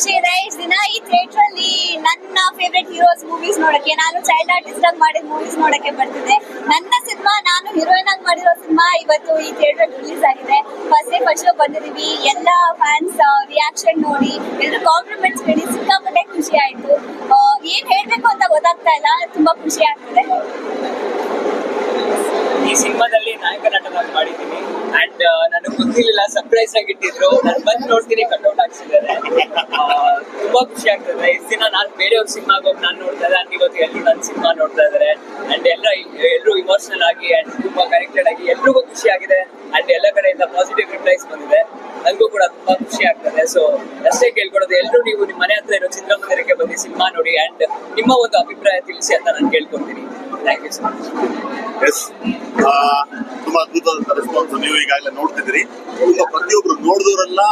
ಖುಷಿ ಇದೆ. ದಿನ ಈ ಥಿಯೇಟರ್ ಅಲ್ಲಿ ನನ್ನ ಫೇವ್ರೆಟ್ ಹೀರೋಸ್ ಮೂವೀಸ್ ನೋಡಕ್ಕೆ, ನಾನು ಚೈಲ್ಡ್ ಆರ್ಟಿಸ್ಟ್ ಆಗಿ ಮಾಡಿದ ಮೂವೀಸ್ ನೋಡಕ್ಕೆ ಬರ್ತಿದ್ದೆ ನನ್ನ ಸಿನಿಮಾ ನಾನು ಹೀರೋಯಿನ್ ಆಗಿ ಮಾಡಿರೋ ಸಿನಿಮಾ ಇವತ್ತು ಈ ಥಿಯೇಟರ್ ರಿಲೀಸ್ ಆಗಿದೆ. ಫಸ್ಟ್ ಡೇ ಫಸ್ಟ್ ಶೋ ಬಂದಿದೀವಿ. ಎಲ್ಲ ಫ್ಯಾನ್ಸ್ ರಿಯಾಕ್ಷನ್ ನೋಡಿ ಎಲ್ಲರೂ ಕಾಂಪ್ಲಿಮೆಂಟ್ಸ್ ಹೇಳಿ ಸಿಕ್ಕಾಪಟ್ಟೆ ಖುಷಿ ಆಯ್ತು. ಏನ್ ಹೇಳ್ಬೇಕು ಅಂತ ಗೊತ್ತಾಗ್ತಾ ಇಲ್ಲ ತುಂಬಾ ಖುಷಿ ಆಗ್ತಿದೆ. ಈ ಸಿನಿಮಾದಲ್ಲಿ ನಾಯಕ ನಟನಾಗಿ ಮಾಡಿದ್ದೀನಿ ಅಂಡ್ ನನಗೆ ಗೊತ್ತಿರಲಿಲ್ಲ ಸರ್ಪ್ರೈಸ್ ಆಗಿ ಇಟ್ಟಿದ್ರು. ನಾನು ಬಂದು ನೋಡ್ತೀನಿ ಕಟ್ಔಟ್ ಹಾಕ್ಸಿದ್ದಾರೆ ತುಂಬಾ ಖುಷಿ ಆಗ್ತದೆ. ಇಷ್ಟ ದಿನ ನಾನು ಬೇರೆಯವ್ರ ಸಿನಿಮಾ ಹೋಗಿ ನಾನು ನೋಡ್ತಾ ಇದ್ದೆ ಅಂಡ್ ಇವತ್ತು ಎಲ್ಲರೂ ನನ್ನ ಸಿನಿಮಾ ನೋಡ್ತಾ ಇದ್ದಾರೆ ಅಂಡ್ ಎಲ್ಲ ಎಲ್ಲರೂ ಇಮೋಷನಲ್ ಆಗಿ ಅಂಡ್ ತುಂಬಾ ಕನೆಕ್ಟೆಡ್ ಆಗಿ ಎಲ್ರಿಗೂ ಖುಷಿ ಆಗಿದೆ. ಅಂಡ್ ಎಲ್ಲ ಕಡೆಯಿಂದ ಪಾಸಿಟಿವ್ ರಿಪ್ಲೈಸ್ ಬಂದಿದೆ. ನನಗೂ ಕೂಡ ತುಂಬಾ ಖುಷಿ ಆಗ್ತದೆ. ಸೊ ಅಷ್ಟೇ ಕೇಳ್ಕೊಡೋದು ಎಲ್ಲರೂ ನೀವು ನಿಮ್ಮ ಮನೆ ಹತ್ರ ಇರೋ ಚಿತ್ರಮಂದಿರಕ್ಕೆ ಬಂದು ಸಿನಿಮಾ ನೋಡಿ ಅಂಡ್ ನಿಮ್ಮ ಒಂದು ಅಭಿಪ್ರಾಯ ತಿಳಿಸಿ ಅಂತ ನಾನು ಕೇಳ್ಕೊತೀನಿ. Thank you so much yes ತುಂಬಾ ಅದ್ಭುತವಾದಂತ ರೆಸ್ಪಾನ್ಸ್ ನೀವು ಈಗಾಗಲೇ ನೋಡ್ತಿದ್ದೀರಿ. ಪ್ರತಿಯೊಬ್ರು ನೋಡಿದವರೆಲ್ಲ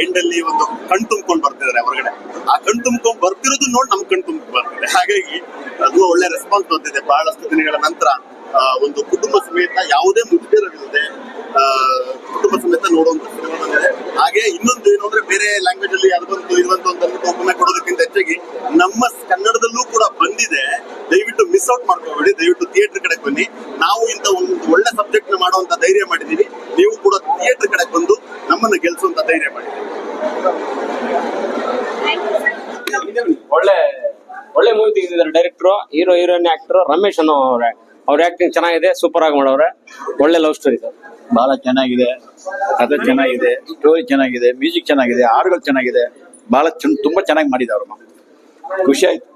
ಎಂಡ್ ಅಲ್ಲಿ ಒಂದು ಕಣ್ ತುಂಬ್ಕೊಂಡು ಬರ್ತಿದ್ದಾರೆ ಹೊರಗಡೆ. ಆ ಕಣ್ ತುಂಬಿಕೊಂಡು ಬರ್ತಿರೋದು ನೋಡಿ ನಮ್ ಕಣ್ ತುಂಬ ಬರ್ತಿದೆ. ಹಾಗಾಗಿ ಅದು ಒಳ್ಳೆ ರೆಸ್ಪಾನ್ಸ್ ಬಂದಿದೆ. ಬಹಳಷ್ಟು ದಿನಗಳ ನಂತರ ಒಂದು ಕುಟುಂಬ ಸಮೇತ ಯಾವುದೇ ಮುಜುಗರವಿಲ್ಲದೆ ಆ, ಕುಟುಂಬ ಸಮೇತ ನೋಡುವಂತ ಹಾಗೆ ಇನ್ನೊಂದು ಏನು ಅಂದ್ರೆ ಬೇರೆ ಲ್ಯಾಂಗ್ವೇಜ್ ಅಲ್ಲಿ ಯಾವ್ದೊಂದು ಇರುವಂತ ಒಂದು ಟೋಕನ್ ಕೊಡೋದಕ್ಕಿಂತ ಹೆಚ್ಚಾಗಿ ನಮ್ಮ ಕನ್ನಡದಲ್ಲೂ ಕೂಡ ಬಂದಿದೆ. ದಯವಿಟ್ಟು ಮಿಸ್ ಔಟ್ ಮಾಡ್ಕೋಬೇಡಿ. ದಯವಿಟ್ಟು ಥಿಯೇಟರ್ ಕಡೆ ಬನ್ನಿ. ನಾವು ಇಂತ ಒಂದು ಒಳ್ಳೆ ಸಬ್ಜೆಕ್ಟ್ನ ಮಾಡುವಂತ ಧೈರ್ಯ ಮಾಡಿದೀವಿ. ನೀವು ಕೂಡ ಥಿಯೇಟರ್ ಕಡೆ ಬಂದು ನಮ್ಮನ್ನ ಗೆಲ್ಸುವಂತ ಧೈರ್ಯ ಮಾಡಿ. ಒಳ್ಳೆ ಒಳ್ಳೆ ಮೂವಿ ತೆಗೆದಿದ್ದಾರೆ director hero heroine actor Ramesh ಅನ್ನೋ ಅವ್ರೆ ಅವ್ರ ಆಕ್ಟಿಂಗ್ ಚೆನ್ನಾಗಿದೆ ಸೂಪರ್ ಆಗಿ ಮಾಡವ್ರೆ. ಒಳ್ಳೆ ಲವ್ ಸ್ಟೋರಿ ಸರ್. ಬಹಳ ಚೆನ್ನಾಗಿದೆ. ಕಥೆ ಚೆನ್ನಾಗಿದೆ ಸ್ಟೋರಿ ಚೆನ್ನಾಗಿದೆ ಮ್ಯೂಸಿಕ್ ಚೆನ್ನಾಗಿದೆ ಹಾಡುಗಳು ಚೆನ್ನಾಗಿದೆ. ಬಹಳ ಚೆನ್ನ ತುಂಬಾ ಚೆನ್ನಾಗಿ ಮಾಡಿದವ್ರು ಖುಷಿ ಆಯ್ತು.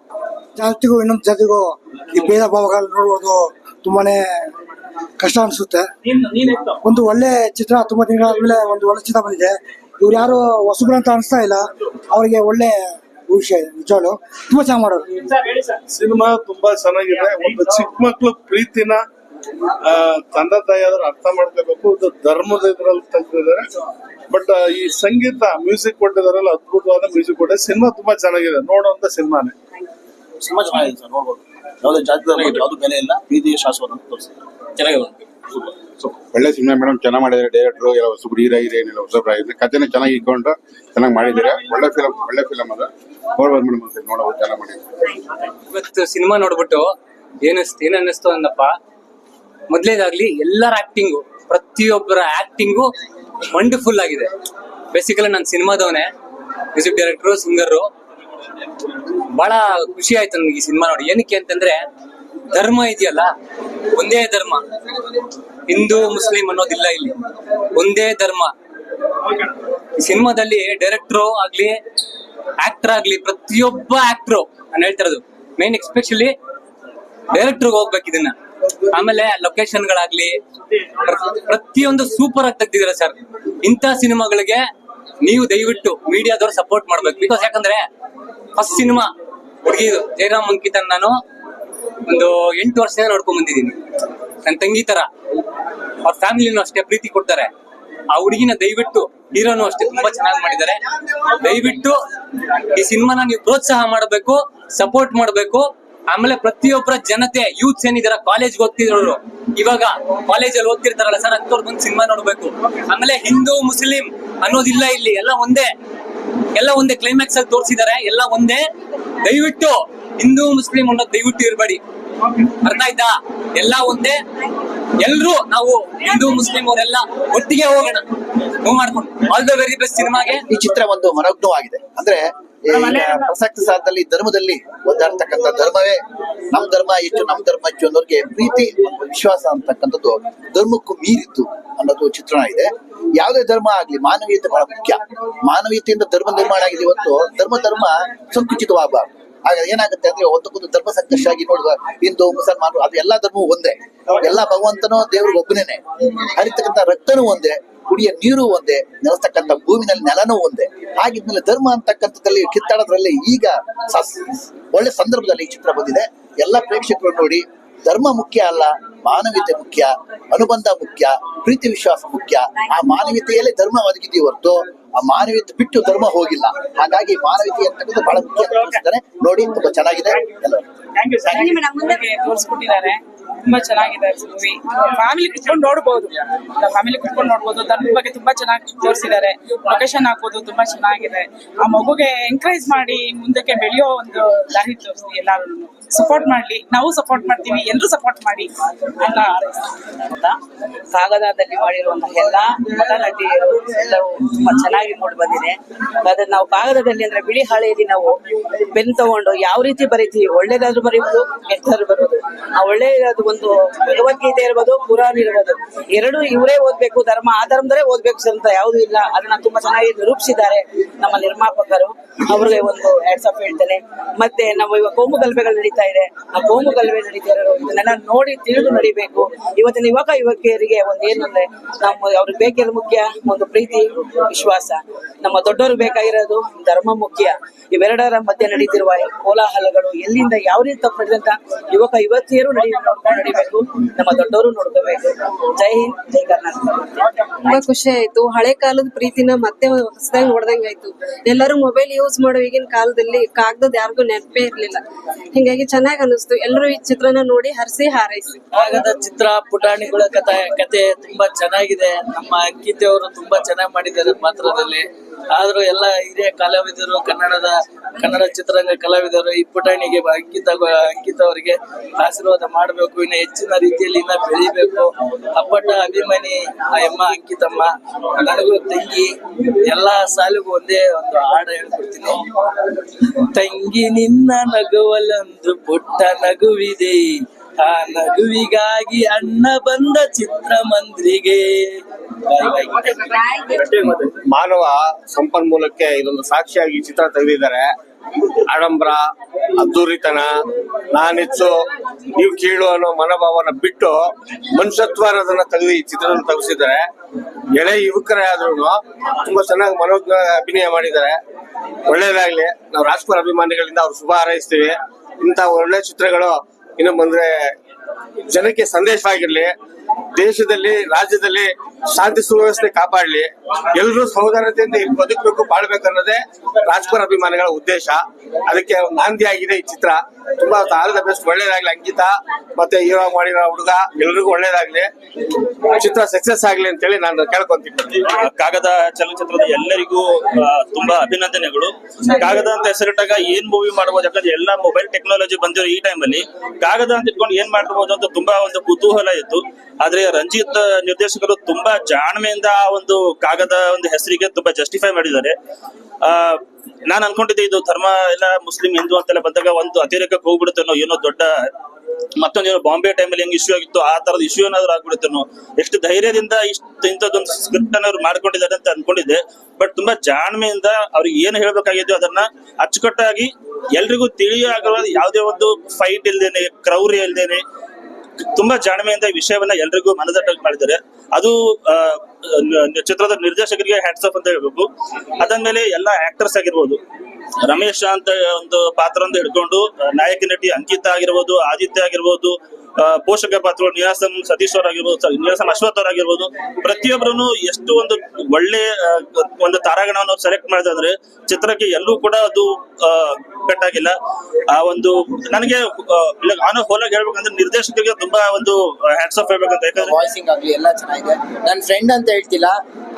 ಜಾತಿಗೂ ಇನ್ನೊಂದು ಜಾತಿಗೂ ಈ ಭೇದ ಭಾವಗಳು ನೋಡುವುದು ತುಂಬಾನೇ ಕಷ್ಟ ಅನ್ಸುತ್ತೆ. ಒಂದು ಒಳ್ಳೆ ಚಿತ್ರ ತುಂಬಾ ದಿನಗಳಾದ್ಮೇಲೆ ಒಂದು ಒಳ್ಳೆ ಚಿತ್ರ ಬಂದಿದೆ. ಇವ್ರು ಯಾರು ಹೊಸಬ್ರು ಅಂತ ಅನಿಸ್ತಾ ಇಲ್ಲ. ಅವರಿಗೆ ಒಳ್ಳೆ ವಿಷಯ ನಿಜವಾಗ್ಲು. ತುಂಬಾ ಚೆನ್ನಾಗಿ ಮಾಡೋರು. ಸಿನಿಮಾ ತುಂಬಾ ಚೆನ್ನಾಗಿದೆ. ಒಂದು ಚಿಕ್ಕ ಮಕ್ಳು ಪ್ರೀತಿನ ಆ, ತಂದೆ ಆದ್ರೂ ಅರ್ಥ ಮಾಡ್ಕೋಬೇಕು. ಇದು ಧರ್ಮದ ಇದ್ರಲ್ಲಿ ತೆಗ್ದಿದ್ದಾರೆ ಬಟ್ ಈ ಸಂಗೀತ ಮ್ಯೂಸಿಕ್ ಕೊಟ್ಟಿದಾರಲ್ಲ ಅದ್ಭುತವಾದ ಮ್ಯೂಸಿಕ್ ಕೊಟ್ಟೆ ಸಿನಿಮಾ ತುಂಬಾ ಚೆನ್ನಾಗಿದೆ. ನೋಡುವಂತ ಸಿನಿಮಾನೇ. ಸಿನಿಮಾ ಚೆನ್ನಾಗಿದೆ ಸರ್ ನೋಡ್ಬೋದು. ಯಾವುದೇ ಜಾತಿ ಯಾವುದು ಬೆಲೆ ಇಲ್ಲ. ಪ್ರೀತಿ ಶಾಶ್ವತ ಅಂತ ತೋರಿಸಿದ್ದಾರೆ ಚೆನ್ನಾಗಿದೆ ಒಳ್ಳೆ ಸಿನಿಮಾ ಮೇಡಮ್ ಚೆನ್ನಾಗಿ ಮಾಡಿದ್ದಾರೆ. ಡೈರೆಕ್ಟರ್ ಎಲ್ಲ ಹೊಸಬ್ರು ಹೀರೋ ಹೊಸಬ್ರು ಆಗಿದೆ ಕಥೆನ ಚೆನ್ನಾಗಿ ಇಟ್ಕೊಂಡು ಚೆನ್ನಾಗಿ ಮಾಡಿದ್ದಾರೆ. ಒಳ್ಳೆ ಫಿಲಮ್ ಒಳ್ಳೆ ಫಿಲಮ್ ಅದ. ನೋಡ್ಬೋದು ಮೇಡಮ್ ನೋಡೋದು ಚೆನ್ನಾಗಿ ಮಾಡಿದ್ದಾರೆ. ಇವತ್ತು ಸಿನಿಮಾ ನೋಡ್ಬಿಟ್ಟು ಏನಿಸ್ತು ಏನ್ ಅನ್ನಿಸ್ತು ಅಂದಪ್ಪ? ಮೊದ್ಲೇದಾಗ್ಲಿ ಎಲ್ಲರ ಆಕ್ಟಿಂಗು ಪ್ರತಿಯೊಬ್ಬರ ಆಕ್ಟಿಂಗು ವಂಡರ್ಫುಲ್ ಆಗಿದೆ. ಬೇಸಿಕಲಿ ನಾನು ಸಿನಿಮಾದವನೇ ಮ್ಯೂಸಿಕ್ ಡೈರೆಕ್ಟ್ರು ಸಿಂಗರು ಬಹಳ ಖುಷಿ ಆಯ್ತು ನನಗೆ ಈ ಸಿನಿಮಾ ನೋಡಿ. ಏನಕ್ಕೆ ಅಂತಂದ್ರೆ, ಧರ್ಮ ಇದೆಯಲ್ಲ, ಒಂದೇ ಧರ್ಮ. ಹಿಂದೂ, ಮುಸ್ಲಿಂ ಅನ್ನೋದಿಲ್ಲ ಇಲ್ಲಿ. ಒಂದೇ ಧರ್ಮ. ಈ ಸಿನಿಮಾದಲ್ಲಿ ಡೈರೆಕ್ಟ್ರು ಆಗ್ಲಿ ಆಕ್ಟರ್ ಆಗ್ಲಿ, ಪ್ರತಿಯೊಬ್ಬ ಆಕ್ಟ್ರು ನಾನು ಹೇಳ್ತಿರೋದು ಮೇನ್ ಎಕ್ಸ್ಪೆಷಲಿ ಡೈರೆಕ್ಟರ್ ಹೋಗ್ಬೇಕು ಇದನ್ನ. ಆಮೇಲೆ ಲೊಕೇಶನ್ ಗಳಾಗ್ಲಿ ಪ್ರ- ಪ್ರತಿಯೊಂದು ಸೂಪರ್ ಆಗಿ ತೆಗ್ದಿದ್ರೆ ಸರ್ ಇಂಥ ಸಿನಿಮಾಗಳಿಗೆ ನೀವು ದಯವಿಟ್ಟು ಮೀಡಿಯಾದವ್ರು ಸಪೋರ್ಟ್ ಮಾಡ್ಬೇಕು. ಬಿಕಾಸ್ ಯಾಕಂದ್ರೆ ಫಸ್ಟ್ ಸಿನಿಮಾ ಹುಡುಗಿ ಜಯರಾಮ್ ಅಂಕಿತನ್ ನಾನು ಒಂದು ಎಂಟು ವರ್ಷದಿಂದ ನೋಡ್ಕೊಂಡ್ ಬಂದಿದ್ದೀನಿ. ನನ್ನ ತಂಗಿ ತರ, ಅವ್ರ ಫ್ಯಾಮಿಲಿನೂ ಅಷ್ಟೇ, ಪ್ರೀತಿ ಕೊಡ್ತಾರೆ. ಆ ಹುಡುಗಿನ ದಯವಿಟ್ಟು ಹೀರೋನು ಅಷ್ಟೇ ತುಂಬಾ ಚೆನ್ನಾಗಿ ಮಾಡಿದ್ದಾರೆ. ದಯವಿಟ್ಟು ಈ ಸಿನಿಮಾನ ನೀವು ಪ್ರೋತ್ಸಾಹ ಮಾಡಬೇಕು ಸಪೋರ್ಟ್ ಮಾಡಬೇಕು. ಆಮೇಲೆ ಪ್ರತಿಯೊಬ್ಬರ ಜನತೆ ಯೂತ್ಸ್ ಏನಿದಾರ ಕಾಲೇಜ್ ಓದ್ತಿದ್ರು ಇವಾಗ ಕಾಲೇಜಲ್ಲಿ ಓದ್ತಿರ್ತಾರಲ್ಲ ಸರ್ ಅಂತವ್ರು ಬಂದು ಸಿನಿಮಾ ನೋಡ್ಬೇಕು. ಆಮೇಲೆ ಹಿಂದೂ, ಮುಸ್ಲಿಂ ಅನ್ನೋದಿಲ್ಲ ಇಲ್ಲಿ, ಎಲ್ಲ ಒಂದೇ ಎಲ್ಲ ಒಂದೇ ಕ್ಲೈಮ್ಯಾಕ್ಸ್ ಅಲ್ಲಿ ತೋರಿಸಿದ್ದಾರೆ, ಎಲ್ಲ ಒಂದೇ. ದಯವಿಟ್ಟು ಹಿಂದೂ, ಮುಸ್ಲಿಂ ಅನ್ನೋದು ದಯವಿಟ್ಟು ಇರಬೇಡಿ. ಅರ್ಥ ಆಯ್ತಾ? ಎಲ್ಲ ಒಂದೇ. ಎಲ್ರು ನಾವು ಹಿಂದೂ, ಮುಸ್ಲಿಂ ಅವರೆಲ್ಲ ಒಟ್ಟಿಗೆ ಹೋಗೋಣ. ಮೂವ್ ಮಾಡ್ಕೊಂಡು. ಆಲ್ ದ ವೆರಿ ಬೆಸ್ಟ್ ಸಿನಿಮಾಗೆ ಈ ಚಿತ್ರ ಒಂದು ಮನೋಜ್ಞವಾಗಿದೆ. ಅಂದ್ರೆ ಪ್ರಸಕ್ತ ಸಾಲದಲ್ಲಿ ಧರ್ಮದಲ್ಲಿ ಒದ್ದಾಡ್ತಕ್ಕಂಥ ಧರ್ಮವೇ. ನಮ್ ಧರ್ಮ ಹೆಚ್ಚು ನಮ್ ಧರ್ಮ ಹೆಚ್ಚು ಅನ್ನೋರಿಗೆ ಪ್ರೀತಿ ಮತ್ತು ವಿಶ್ವಾಸ ಅಂತಕ್ಕಂಥದ್ದು ಧರ್ಮಕ್ಕೂ ಮೀರಿದ್ದು ಅನ್ನೋದು ಚಿತ್ರಣ ಇದೆ. ಯಾವುದೇ ಧರ್ಮ ಆಗ್ಲಿ ಮಾನವೀಯತೆ ಬಹಳ ಮುಖ್ಯ. ಮಾನವೀಯತೆಯಿಂದ ಧರ್ಮ ನಿರ್ಮಾಣ ಆಗಿದೆ ಇವತ್ತು ಧರ್ಮ ಧರ್ಮ ಸಂಕುಚಿತವಾಗಬಾರ್ದು. ಆಗ ಏನಾಗುತ್ತೆ ಅಂದ್ರೆ ಒಂದಕ್ಕೊಂದು ಧರ್ಮ ಸಂಘರ್ಷ ಆಗಿ ನೋಡುವ ಹಿಂದೂ, ಮುಸಲ್ಮಾನರು, ಅದು ಎಲ್ಲಾ ಧರ್ಮವೂ ಒಂದೇ. ಎಲ್ಲಾ ಭಗವಂತನೂ ದೇವ್ರಿಗೆ ಒಬ್ಬನೇನೆ. ಹರಿತಕ್ಕಂಥ ರಕ್ತನೂ ಒಂದೇ, ಕುಡಿಯ ನೀರು ಒಂದೇ, ನೆಲೆಸ್ತಕ್ಕಂಥ ಭೂಮಿನಲ್ಲಿ ನೆಲನೂ ಒಂದೇ. ಹಾಗಿದ್ಮೇಲೆ ಧರ್ಮ ಅಂತಕ್ಕಂಥದ್ರಲ್ಲಿ, ಕಿತ್ತಾಡೋದ್ರಲ್ಲಿ ಈಗ ಒಳ್ಳೆ ಸಂದರ್ಭದಲ್ಲಿ ಈ ಚಿತ್ರ ಬಂದಿದೆ. ಎಲ್ಲ ಪ್ರೇಕ್ಷಕರು ನೋಡಿ, ಧರ್ಮ ಮುಖ್ಯ ಅಲ್ಲ, ಮಾನವೀಯತೆ ಮುಖ್ಯ, ಅನುಬಂಧ ಮುಖ್ಯ, ಪ್ರೀತಿ ವಿಶ್ವಾಸ ಮುಖ್ಯ. ಆ ಮಾನವೀಯತೆಯಲ್ಲೇ ಧರ್ಮ ಒದಗಿದೆಯೇ ಹೊರತು ಆ ಮಾನವೀಯತೆ ಬಿಟ್ಟು ಧರ್ಮ ಹೋಗಿಲ್ಲ. ಹಾಗಾಗಿ ಮಾನವೀಯತೆ ಅಂತಕ್ಕಂಥದ್ದು ಬಹಳ ಮುಖ್ಯ ನೋಡಿ ತುಂಬಾ ಚೆನ್ನಾಗಿದೆ. ತುಂಬಾ ಚೆನ್ನಾಗಿದೆ ಮೂವಿ ಫ್ಯಾಮಿಲಿ ಕುತ್ಕೊಂಡು ನೋಡ್ಬೋದು. ಫ್ಯಾಮಿಲಿ ಕುತ್ಕೊಂಡು ನೋಡ್ಬೋದು. ಧರ್ಮದ ಬಗ್ಗೆ ತುಂಬಾ ಚೆನ್ನಾಗಿ ತೋರಿಸಿದ್ದಾರೆ. ಲೊಕೇಶನ್ ಹಾಕೋದು ತುಂಬಾ ಚೆನ್ನಾಗಿದೆ. ಆ ಮಗುಗೆ ಎಂಕರೇಜ್ ಮಾಡಿ ಮುಂದಕ್ಕೆ ಬೆಳೆಯೋ ಒಂದು ದಾರಿ ತೋರಿಸಿ ಎಲ್ಲಾರು. ಸಪೋರ್ಟ್ ಮಾಡ್ಲಿ. ನಾವು ಸಪೋರ್ಟ್ ಮಾಡ್ತೀವಿ ಎಲ್ಲರೂ ಸಪೋರ್ಟ್ ಮಾಡಿ ಅಂತ ಕಾಗದದಲ್ಲಿ ಮಾಡಿರುವಂತಹ ಎಲ್ಲ ನಟ ನಟಿಯರು ಎಲ್ಲವೂ ತುಂಬಾ ಚೆನ್ನಾಗಿ ಮೂಡಿ ಬಂದಿದೆ. ಅದನ್ನ ನಾವು ಕಾಗದದಲ್ಲಿ ಅಂದ್ರೆ ಬಿಳಿ ಹಾಳೆಯಲ್ಲಿ ನಾವು ಬೆನ್ ತಗೊಂಡು ಯಾವ ರೀತಿ ಬರೀತೀವಿ, ಒಳ್ಳೇದಾದ್ರೂ ಬರೀಬಹುದು ಕೆಟ್ಟದಾದ್ರೂ ಬರೋದು ಆ ಒಳ್ಳೆಯದು ಒಂದು ಭಗವದ್ಗೀತೆ ಇರ್ಬೋದು, ಪುರಾಣ ಇರ್ಬೋದು. ಎರಡು ಇವರೇ ಓದ್ಬೇಕು, ಧರ್ಮ, ಆ ಓದ್ಬೇಕು ಅಂತ ಯಾವುದೂ ಇಲ್ಲ. ಅದನ್ನ ತುಂಬಾ ಚೆನ್ನಾಗಿ ನಿರೂಪಿಸಿದ್ದಾರೆ ನಮ್ಮ ನಿರ್ಮಾಪಕರು. ಅವ್ರಿಗೆ ಒಂದು ಹ್ಯಾಟ್ಸ್ ಆಫ್ ಹೇಳ್ತೇನೆ. ಮತ್ತೆ ನಾವು ಇವಾಗ ಕೋಮು ಗಲಭೆಗಳು ನಡೀತಾ ಇದೆ. ಆ ಕೋಮು ಗಲಭೆ ನಡೀತಾ ಇರೋ ನೋಡಿ ತಿಳಿದು ನಡಿಬೇಕು. ಇವತ್ತಿನ ಯುವಕ ಯುವಕಿಯರಿಗೆ ಒಂದು ಏನಂದ್ರೆ ನಮ್ಮ ಅವ್ರಿಗೆ ಬೇಕಿರೋ ಮುಖ್ಯ, ಒಂದು ಪ್ರೀತಿ, ವಿಶ್ವಾಸ. ನಮ್ಮ ದೊಡ್ಡವರು ಬೇಕಾಗಿರೋದು ಧರ್ಮ ಮುಖ್ಯ. ಇವೆರಡರ ಮಧ್ಯೆ ನಡೀತಿರುವ ಕೋಲಾಹಲಗಳು ಎಲ್ಲಿಂದ, ಯಾವ ರೀತಿ ತಪ್ಪಿದಂತ ಯುವಕ, ಯುವತಿಯರು ನಡಿ ನೋಡ್ಕೊಂಡು ನಡಿಬೇಕು ನಮ್ಮ ದೊಡ್ಡವರು ನೋಡ್ಕೋಬೇಕು ಜೈ ಹಿಂದ್ ಜೈ ಕರ್ನಾಟಕ. ತುಂಬಾ ಖುಷಿ ಆಯ್ತು. ಹಳೆ ಕಾಲದ ಪ್ರೀತಿನ ಮತ್ತೆ ಹೊಸದಾಗಿ ನೋಡ್ದಂಗ್ ಆಯ್ತು. ಎಲ್ಲರೂ ಮೊಬೈಲ್ ಯೂಸ್ ಮಾಡೋ ಈಗಿನ ಕಾಲದಲ್ಲಿ ಕಾಗದದ ಯಾರಿಗೂ ನೆನಪೇ ಇರ್ಲಿಲ್ಲ. ಹಿಂಗಾಗಿ ಚೆನ್ನಾಗಿ ಅನಿಸ್ತು. ಎಲ್ಲರೂ ಈ ಚಿತ್ರನ ನೋಡಿ ಹರಿಸಿ ಹಾರೈಸಿ. ಕಾಗದ ಚಿತ್ರ ಪುಟಾಣಿಗಳ ಕಥೆ ಕತೆ ತುಂಬಾ ಚೆನ್ನಾಗಿದೆ. ನಮ್ಮ ಅಂಕಿತೆ ಅವರು ತುಂಬಾ ಚೆನ್ನಾಗಿ ಮಾಡಿದ್ದಾರೆ ಪಾತ್ರದಲ್ಲಿ. ಆದ್ರೂ ಎಲ್ಲ ಹಿರಿಯ ಕಲಾವಿದರು ಕನ್ನಡದ ಕನ್ನಡ ಚಿತ್ರರಂಗ ಕಲಾವಿದರು ಈ ಪುಟಾಣಿಗೆ ಅಂಕಿತ ಅಂಕಿತ ಅವರಿಗೆ ಆಶೀರ್ವಾದ ಮಾಡಬೇಕು. ಹೆಚ್ಚಿನ ರೀತಿಯಲ್ಲಿ ಇನ್ನ ಬೆಳಿಬೇಕು. ಅಪ್ಪಟ ಅಭಿಮಾನಿ, ಆ ಅಮ್ಮ ಅಂಕಿತಮ್ಮ, ನನಗೂ ತಂಗಿ, ಎಲ್ಲಾ ಸಾಲಿಗೂ ಒಂದೇ ಒಂದು ಹಾಡು ಹೇಳ್ಕೊಡ್ತೀನಿ. ತಂಗಿ ನಿನ್ನ ನಗುವಲ್ಲೊಂದು ಪುಟ್ಟ ನಗುವಿದೆ. ಆ ನಗುವಿಗಾಗಿ ಅಣ್ಣ ಬಂದ ಚಿತ್ರಮಂದ್ರಿಗೆ. ಬಾಯ್ ಬಾಯ್. ಮಾನವ ಸಂಪನ್ಮೂಲಕ್ಕೆ ಇದೊಂದು ಸಾಕ್ಷಿಯಾಗಿ ಚಿತ್ರ ತೆಗೆದಿದ್ದಾರೆ. ಆಡಂಬರ, ಅದ್ದೂರಿತನ, ನಾನಿಚ್ಚು, ನೀವು ಕೇಳು ಅನ್ನೋ ಮನೋಭಾವನ ಬಿಟ್ಟು ಮನುಷ್ಯತ್ವ ಅನ್ನೋದನ್ನ ತೆಗೆದು ಈ ಚಿತ್ರದಲ್ಲಿ ತೆಗೆಸಿದ್ದಾರೆ. ಎಳೆ ಯುವಕರೇ ಆದ್ರೂ ತುಂಬಾ ಚೆನ್ನಾಗಿ ಮನೋಜ್ಞ ಅಭಿನಯ ಮಾಡಿದ್ದಾರೆ. ಒಳ್ಳೇದಾಗ್ಲಿ ನಾವು ರಾಜ್ಕುಮಾರ್ ಅಭಿಮಾನಿಗಳಿಂದ ಅವ್ರು ಶುಭ ಹಾರೈಸ್ತೀವಿ. ಇಂಥ ಒಳ್ಳೆ ಚಿತ್ರಗಳು ಇನ್ನು ಬಂದ್ರೆ ಜನಕ್ಕೆ ಸಂದೇಶವಾಗಿರ್ಲಿ. ದೇಶದಲ್ಲಿ, ರಾಜ್ಯದಲ್ಲಿ ಶಾಂತಿ ಸುವ್ಯವಸ್ಥೆ ಕಾಪಾಡಲಿ. ಎಲ್ಲರೂ ಸಹೋದರತೆಯಿಂದ ಬದುಕಬೇಕು ಬಾಳ್ಬೇಕು ಅನ್ನೋದೇ ರಾಜ್ಕುಮಾರ್ ಅಭಿಮಾನಿಗಳ ಉದ್ದೇಶ. ಅದಕ್ಕೆ ನಾಂದಿ ಆಗಿದೆ ಈ ಚಿತ್ರ. ತುಂಬಾ ಆಲ್ ದ ಬೆಸ್ಟ್ ಒಳ್ಳೇದಾಗ್ಲಿ ಅಂಕಿತ ಮತ್ತೆ ಹೀರೋ ಮಾಡಿರೋ ಹುಡುಗ ಎಲ್ರಿಗೂ ಒಳ್ಳೇದಾಗ್ಲಿ. ಚಿತ್ರ ಸಕ್ಸಸ್ ಆಗ್ಲಿ ಅಂತೇಳಿ ನಾನು ಕೇಳ್ಕೊಂತೀನಿ. ಕಾಗದ ಚಲನಚಿತ್ರದ ಎಲ್ಲರಿಗೂ ತುಂಬಾ ಅಭಿನಂದನೆಗಳು. ಕಾಗದ ಅಂತ ಹೆಸರಿಟ್ಟಾಗ ಏನ್ ಮೂವಿ ಮಾಡಬಹುದು ಯಾಕಂದ್ರೆ ಎಲ್ಲ ಮೊಬೈಲ್ ಟೆಕ್ನಾಲಜಿ ಬಂದಿರೋ ಈ ಟೈಮಲ್ಲಿ ಕಾಗದ ಅಂತ ಇಟ್ಕೊಂಡು ಏನ್ ಮಾಡಬಹುದು ಅಂತ ತುಂಬಾ ಒಂದು ಕುತೂಹಲ ಇತ್ತು. ಆದ್ರೆ ರಂಜಿತ್ ನಿರ್ದೇಶಕರು ತುಂಬಾ ಜಾಣ್ಮೆಯಿಂದ ಆ ಒಂದು ಕಾಗದ ಒಂದು ಹೆಸರಿಗೆ ತುಂಬಾ ಜಸ್ಟಿಫೈ ಮಾಡಿದ್ದಾರೆ. ಆ, ನಾನ್ ಅನ್ಕೊಂಡಿದ್ದೆ ಇದು ಧರ್ಮ ಎಲ್ಲ ಮುಸ್ಲಿಂ ಹಿಂದೂ ಅಂತೆಲ್ಲ ಬಂದಾಗ ಒಂದು ಅತಿರೇಕಕ್ಕೆ ಹೋಗ್ಬಿಡುತ್ತೆ ಏನೋ ದೊಡ್ಡ ಮತ್ತೊಂದೇನೋ ಬಾಂಬೆ ಟೈಮಲ್ಲಿ ಹೆಂಗ್ ಇಶ್ಯೂ ಆಗಿತ್ತು, ಆ ತರದ ಇಶ್ಯೂ ಏನಾದ್ರು ಆಗ್ಬಿಡುತ್ತೇನೋ ಎಷ್ಟು ಧೈರ್ಯದಿಂದ ಇಷ್ಟು ಇಂಥದ್ದೊಂದು ಸ್ಕ್ರಿಪ್ಟ್ ಅನ್ನ ಮಾಡ್ಕೊಂಡಿದ್ದಾರೆ ಅಂತ ಅನ್ಕೊಂಡಿದ್ದೆ. ಬಟ್ ತುಂಬಾ ಜಾಣ್ಮೆಯಿಂದ ಅವ್ರಿಗೆ ಏನು ಹೇಳ್ಬೇಕಾಗಿದ್ದು ಅದನ್ನ ಅಚ್ಚುಕಟ್ಟಾಗಿ ಎಲ್ರಿಗೂ ತಿಳಿಯೋ ಆಗಿರೋ ಯಾವುದೇ ಒಂದು ಫೈಟ್ ಇಲ್ದೇನೆ, ಕ್ರೌರ್ಯ ಇಲ್ದೇನೆ ತುಂಬಾ ಜಾಣ್ಮೆಯಿಂದ ವಿಷಯವನ್ನ ಎಲ್ರಿಗೂ ಮನದಟ್ಟಾಗಿ ಮಾಡಿದ್ದಾರೆ. ಅದು ಚಿತ್ರದ ನಿರ್ದೇಶಕರಿಗೆ ಹ್ಯಾಟ್ಸ್ ಆಫ್ ಅಂತ ಹೇಳ್ಬೇಕು. ಅದಾದ್ಮೇಲೆ ಎಲ್ಲಾ ಆಕ್ಟರ್ಸ್ ಆಗಿರ್ಬೋದು. ರಮೇಶ್ ಅಂತ ಒಂದು ಪಾತ್ರ ಅಂತ ಹಿಡ್ಕೊಂಡು ನಾಯಕಿ ನಟಿ ಅಂಕಿತಾ ಆಗಿರ್ಬೋದು, ಆದಿತ್ಯ ಆಗಿರ್ಬೋದು ಪೋಷಕ ಪಾತ್ರಗಳು ನಿಯಾಸಂ ಸತೀಶ್ ಅವರಾಗಿರ್ಬೋದು ನಿಯಾಸಂ ಅಶ್ವಥ್ ಅವರಾಗಿರ್ಬೋದು ಪ್ರತಿಯೊಬ್ಬರು ಎಷ್ಟು ಒಂದು ಒಳ್ಳೆ ಒಂದು ತಾರಾಗಣವನ್ನು ಸೆಲೆಕ್ಟ್ ಮಾಡಿದೆ ಅಂದ್ರೆ ಚಿತ್ರಕ್ಕೆ ಎಲ್ಲೂ ಕೂಡ ಅದು ಕಟ್ ಆಗಿಲ್ಲ. ಆ ಒಂದು, ನನಗೆ ನಾನು ಹೋಲಾಗಿ ಹೇಳ್ಬೇಕಂದ್ರೆ ನಿರ್ದೇಶಕರಿಗೆ ತುಂಬಾ ಒಂದು ಹ್ಯಾಟ್ಸ್ ಆಫ್ ಹೇಳ್ಬೇಕಂತ. ಯಾಕಂದ್ರೆ ವಾಯ್ಸಿಂಗ್ ಆಗ್ಲಿ ಎಲ್ಲ ಚೆನ್ನಾಗಿದೆ. ನನ್ನ ಫ್ರೆಂಡ್ ಅಂತ ಹೇಳ್ತಿಲ್ಲ,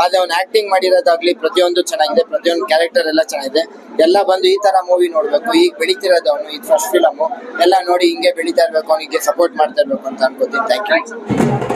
ಆದ್ರೆ ಅವ್ನು ಆಕ್ಟಿಂಗ್ ಮಾಡಿರೋದಾಗ್ಲಿ ಪ್ರತಿಯೊಂದು ಚೆನ್ನಾಗಿದೆ, ಪ್ರತಿಯೊಂದು ಕ್ಯಾರೆಕ್ಟರ್ ಎಲ್ಲ ಚೆನ್ನಾಗಿದೆ. ಎಲ್ಲ ಬಂದು ಈ ತರ ಮೂವಿ ನೋಡ್ಬೇಕು. ಈಗ ಬೆಳಿತಿರೋದು ಅವನು ಇದು ಫಸ್ಟ್ ಫಿಲಮ್ ಎಲ್ಲ ನೋಡಿ ಹಿಂಗೆ ಬೆಳಿತಾ ಇರ್ಬೇಕು, ಅವನಿಗೆ ಸಪೋರ್ಟ್ ಮಾಡ್ತಾ ಇರ್ಬೇಕು ಅಂತ ಅನ್ಕೋತೀನಿ ಥ್ಯಾಂಕ್ ಯು